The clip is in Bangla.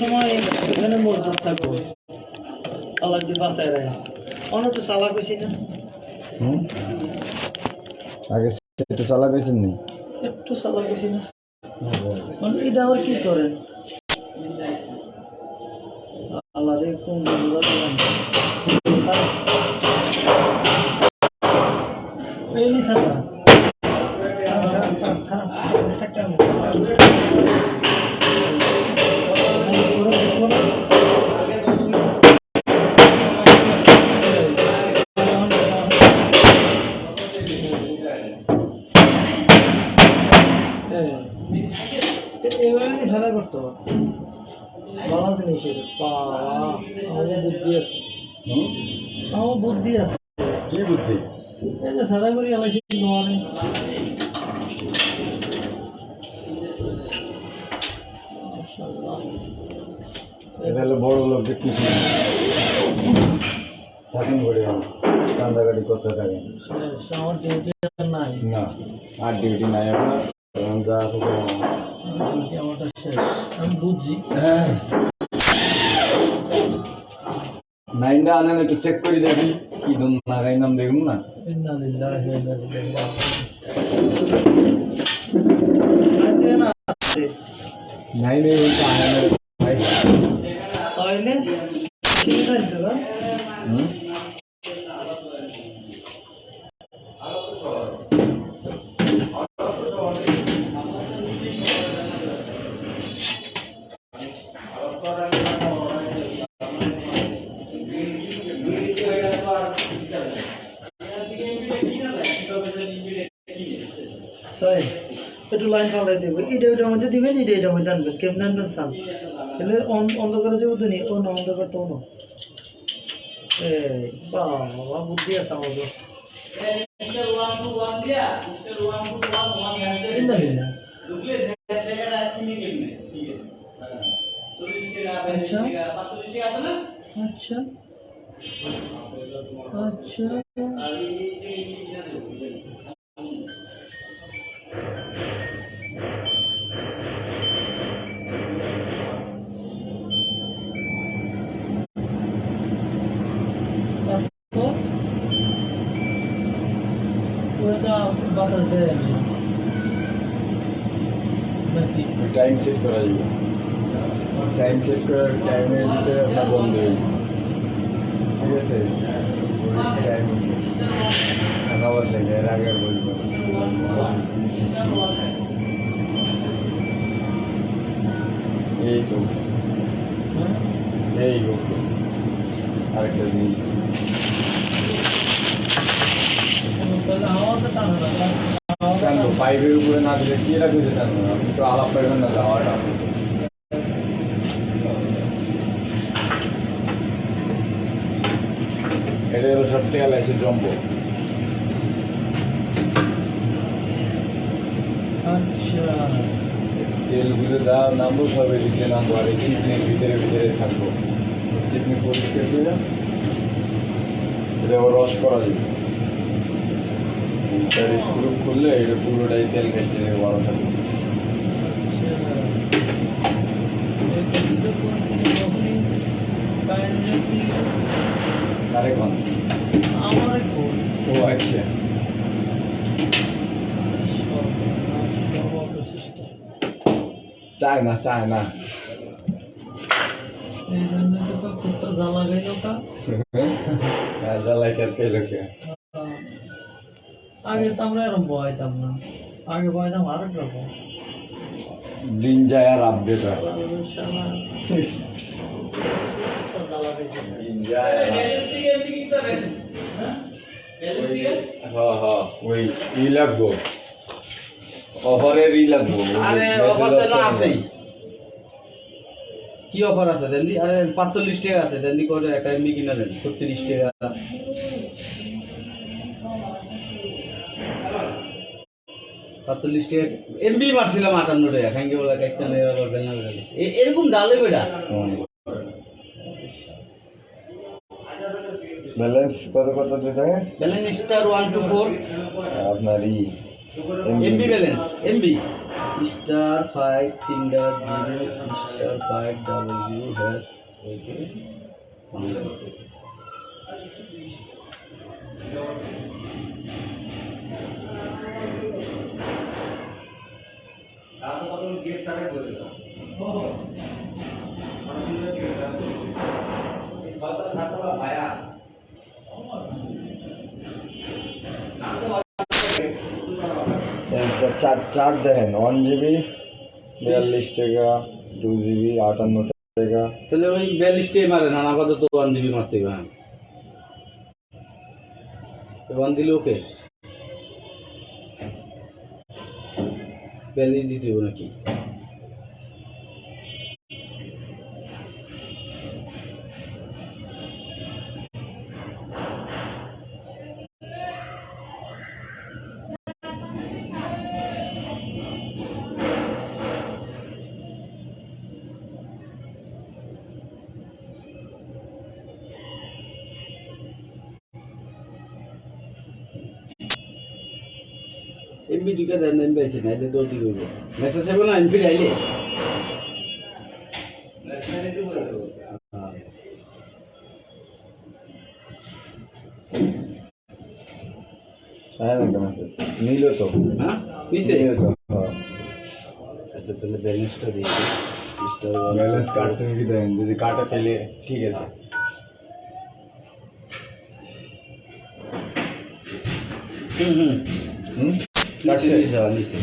সময় এখানে মজদুর থাকব। আল্লাহ যদি বাঁচায় রাখে অনেক তো চালাক হয়েছি না। আগে একটু চালা গেছেন নি? একটু চালাক হয়েছি না। মানে এটা আবার কি করেন? আল্লাহ রে কোন এই নি এভাবে করতো ভালো জিনিস এটা। বাবা আমার বুদ্ধি আছে আমার বুদ্ধি আছে কি বুদ্ধি সাদা করি এলাইছি নোয়ারে এটা হলো বড় লোক কিছু থাকেন কান্দাকাটি করতে থাকেন আমার ডিউটি নাই না আর ডিউটি নাই আপনার যা আমারটা শেষ আমি বুঝছি নাইনটা আনেন একটু চেক করে দেখি কি দন নাগাই নাম দেখুন না। নাইনে একটু লাইন পাল্টাই দেবো। এটা ওইটার মধ্যে দিবেন এটা এটার মধ্যে আনবেন। কেমন আনবেন সাম তাহলে অন্ধকারে যাব তো নি ও না, অন্ধকার তো না। বাবা, বুদ্ধি আছে আমাদের। আচ্ছা। আচ্ছা। টাইম সেট করা যাবে টাইম সেট করার টাইমের ভিতরে আপনার বন্ধ হয়ে যাবে। ঠিক আছে টাইম আবার থেকে এর আগে আর বলব এই তো হ্যাঁ? এই গো আরেকটা জিনিস তাহলে হাওয়াটা টানে না হাওয়াটা টানবো পাইপের উপরে না দিলে কি রাখবে টানবো না তো আলাপ করবেন না যাওয়াটা। এটা হলো সব তেল আছে জম্বো আচ্ছা। তেলগুলো যা নামবো সব এদিকে নামবো আর এই চিকনির ভিতরে ভিতরে থাকব। চিকনি পরিষ্কার করে এটা রস করা যাবে। তার স্ক্রু খুললে এটা পুরোটাই তেল কেসে বড় আরেকক্ষণ ও আচ্ছা। চায় না চায় না। এই জন্য আগে তো আমরা এরকম না। আগে বয়তাম আরেক রকম দিন যায় আর আপডেট হয়। হ্যাঁ। ওই ই লাগবো। অফারের ই লাগবো আছেই। কি অফার আছে দেননি আরে পাঁচচল্লিশ টাকা আছে। দেন দি করে একটা কিনা দেন। ছত্রিশ টাকা। পাঁচচল্লিশ টাকা। এমবি মারছিলাম আটান্ন টাকা খাইকে বলে একটা নেই আবার বেলনা বেলা গেছে। এরকম ডালে বেটা ব্যালেন্স কত কত দিতে? হয় balance star one two four আপনার ই MB balance MB star five finger zero star five double zero hash okay চার চার দেখেন ওয়ান জিবি বিয়াল্লিশ টাকা টু জিবি আটান্ন টাকা। তাহলে ওই বিয়াল্লিশটাই মারে না আপাতত ওয়ান জিবি মারতে হ্যাঁ ওয়ান দিলে ওকে বিয়াল্লিশ দিতে হবে নাকি এমবি ঢুকে দেন এমবি আছে না এটা দৌড়ি করব মেসেজ হবে না এমবি আইলে নিল তো। হ্যাঁ? নিচে তো হ্যাঁ। আচ্ছা তাহলে ব্যালেন্সটা দিয়ে ব্যালেন্স কাটতে কি দেন যদি কাটে তাহলে ঠিক আছে। হুম হুম। হুম? নিচে